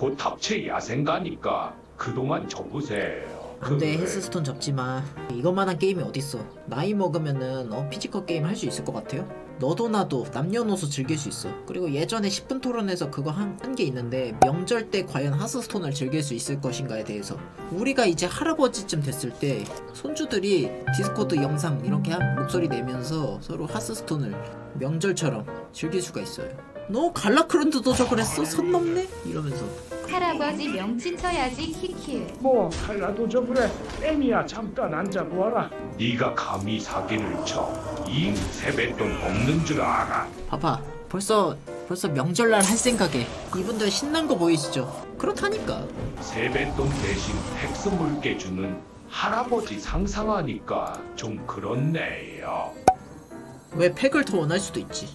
곧 합체 야생 가니까 그동안 접으세요. 안돼. 헬스스톤 접지마 이것만한 게임이 어딨어 나이 먹으면은 어 피지컬 게임 할 수 있을 것 같아요? 너도 나도 남녀노소 즐길 수 있어 그리고 예전에 10분 토론에서 그거 한 게 있는데 명절 때 과연 하스스톤을 즐길 수 있을 것인가에 대해서 우리가 이제 할아버지쯤 됐을 때 손주들이 디스코드 영상 이렇게 한 목소리 내면서 서로 하스스톤을 명절처럼 즐길 수가 있어요 너 갈라크론드도 저 그랬어? 선 넘네? 이러면서 할아버지 명치 쳐야지 키키. 뭐 칼라도 저 그래 애미야 잠깐 앉아보아라 네가 감히 사기를 쳐. 이 세뱃돈 없는 줄 알아. 봐봐 벌써 벌써 명절날 할 생각에 이분들 신난 거 보이시죠? 그렇다니까 세뱃돈 대신 팩스 물게 주는 할아버지 상상하니까 좀 그렇네요. 왜 팩을 더 원할 수도 있지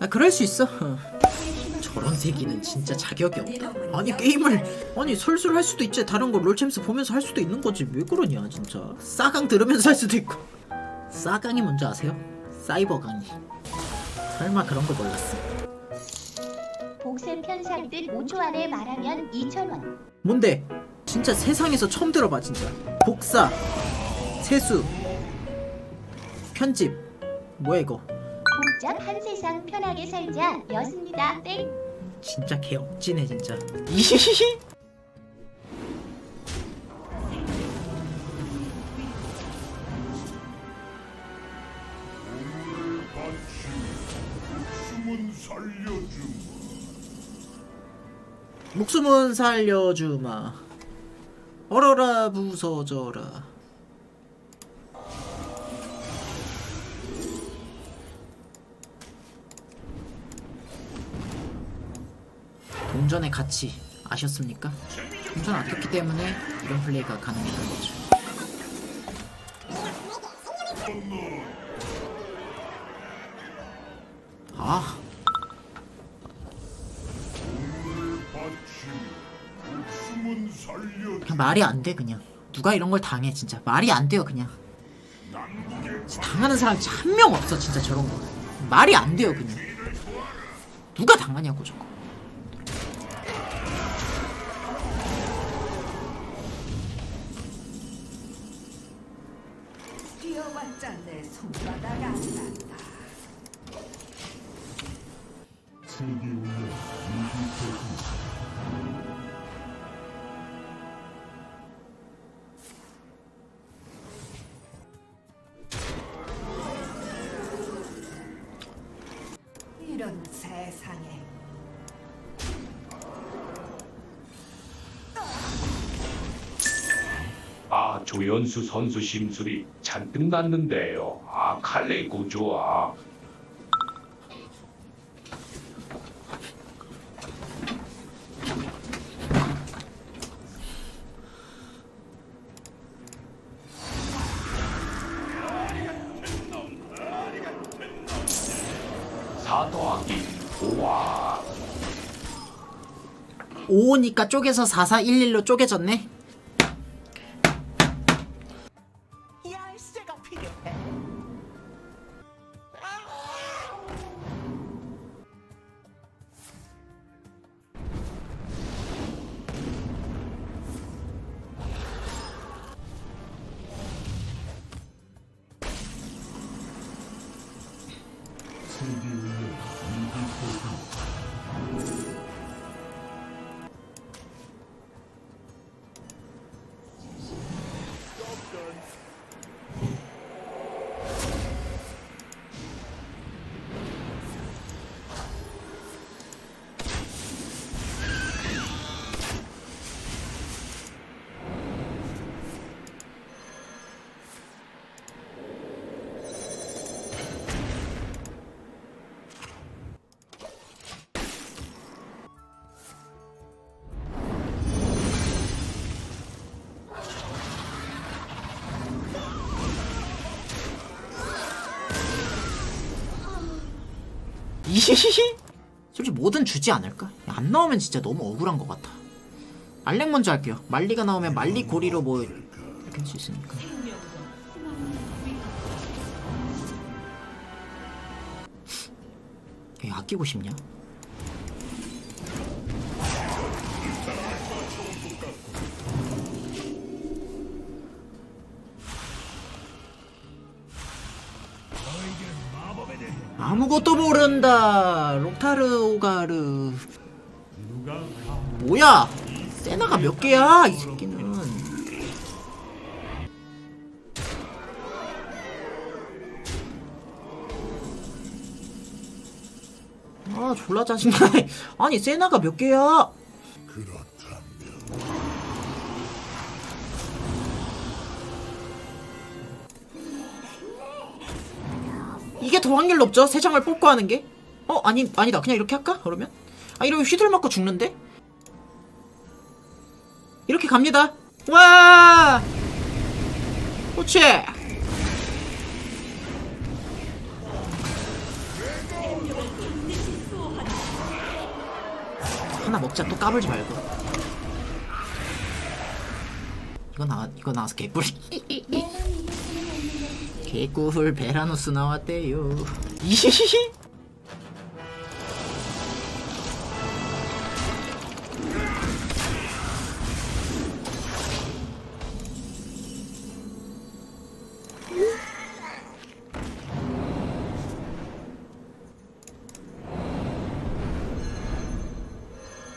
아 그럴 수 있어. 어. 저런 새끼는 진짜 자격이 없다. 아니 게임을 아니 솔솔 할 수도 있지. 다른 거 롤챔스 보면서 할 수도 있는 거지. 왜 그러냐 진짜. 싸강 들으면서 할 수도 있고. 싸강이 뭔지 아세요? 사이버 강의 설마 그런 거 몰랐어? 복세 편살들 5초 안에 말하면 2,000원. 뭔데? 진짜 세상에서 처음 들어봐 진짜. 복사 세수. 편집. 뭐야 이거? 복잡 한 세상 편하게 살자. 였습니다. 땡. 진짜 개 억지네 진짜. 이히히히 목숨은 살려주마. 얼어라 부서져라 동전의 가치 아셨습니까? 동전 아꼈기 때문에 이런 플레이가 가능했던 거죠. 아. 그냥 말이 안 돼 그냥. 누가 이런 걸 당해 진짜. 말이 안 돼요 그냥. 당하는 사람이 한명 없어 진짜 저런 거. 말이 안 돼요 그냥. 누가 당하냐고 저거 뛰어봤자 내 손바닥 안 난다. 이런 세상에 아 조연수 선수 심술이 잔뜩 났는데요. 아 칼레 구조아. 5니까 쪼개서 4411로 쪼개졌네 솔직히 뭐든 주지 않을까? 안 나오면 진짜 너무 억울한 것 같아 알렉 먼저 할게요. 말리가 나오면 말리 고리로 뭐 이렇게 할 수 있으니까. 얘 아끼고 싶냐? 아무것도 모른다. 록타르 오가르. 뭐야? 세나가 몇 개야? 이 새끼는. 아 졸라 짜증나네. 아니 세나가 몇 개야? 이게 더 확률 높죠? 세 장을 뽑고 하는 게? 어 아니 아니다 그냥 이렇게 할까? 그러면? 아 이러면 휘둘 맞고 죽는데? 이렇게 갑니다. 와! 그렇지. 하나 먹자 또 까불지 말고. 이거 나 이거 나와서 개꿀. 개꿀 베라누스 나왔대요. 이히히히.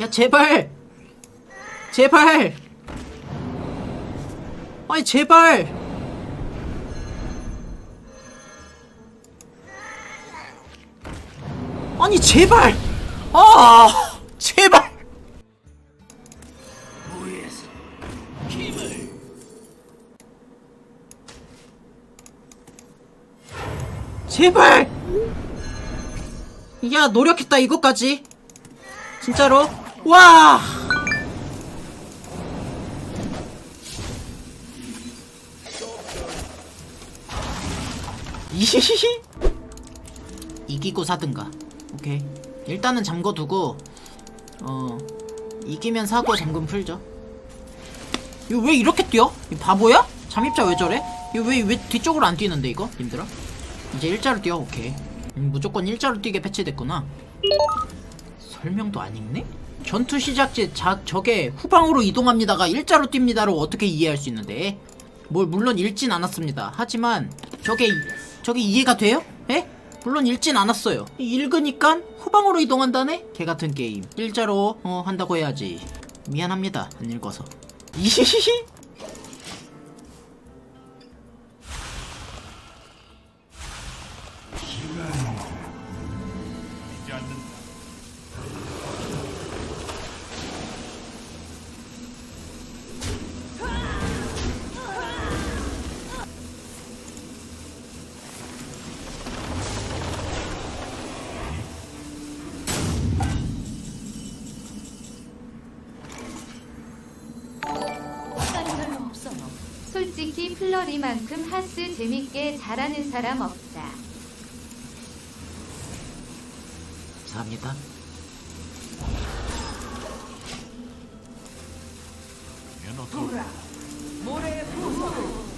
야 제발 제발 아니 제발 아니 제발! 아 제발! 제발! 야 노력했다 이것까지. 진짜로? 와! 이히히히 이기고 사든가 오케이 일단은 잠궈두고 어 이기면 사고 잠금 풀죠 이거 왜 이렇게 뛰어? 이 바보야? 잠입자 왜 저래? 이거 왜, 왜 뒤쪽으로 안 뛰는데 이거? 님들아 이제 일자로 뛰어 오케이 음, 무조건 일자로 뛰게 패치됐구나 설명도 안 읽네? 전투 시작지 자, 저게 후방으로 이동합니다가 일자로 뜁니다로 어떻게 이해할 수 있는데 뭘 물론 읽진 않았습니다 하지만 저게 저게 이해가 돼요? 에? 물론 읽진 않았어요. 읽으니까 후방으로 이동한다네? 개같은 게임. 일자로 어 한다고 해야지. 미안합니다. 안 읽어서. 이히히히 솔직히 플러리만큼 하스 재밌게 잘하는 사람 없다. 감사합니다 돌아. 모래 부서. 시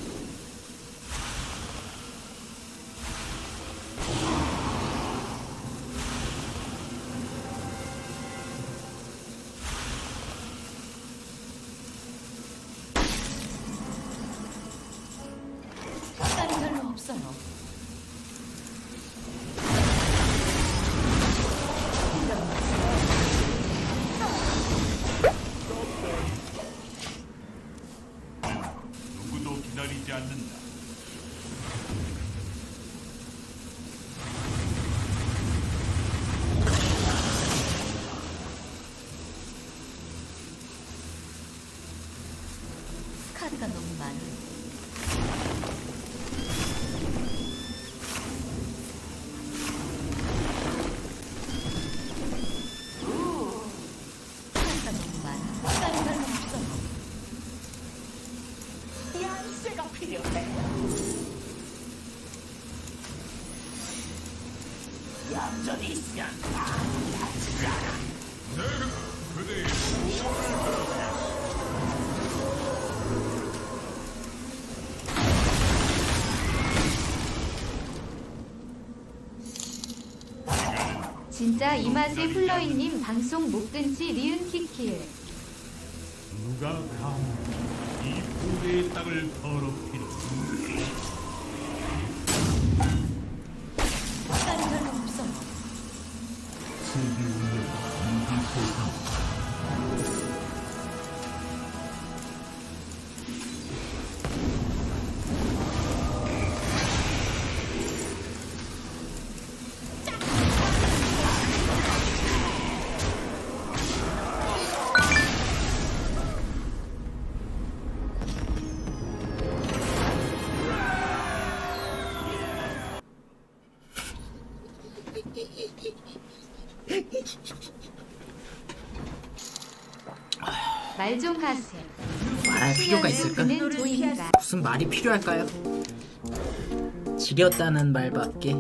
없어요. 누구도 기다리지 않는다. 진짜 이 맛에 플러이님 방송 못 끊지 리은 키킬. 누가 감히 이 부대의 땅을 더럽히는 시간이 별로 없어. 말 좀 하세요. 말할 필요가 있을까? 그는. 무슨 말이 필요할까요? 지렸다는 말밖에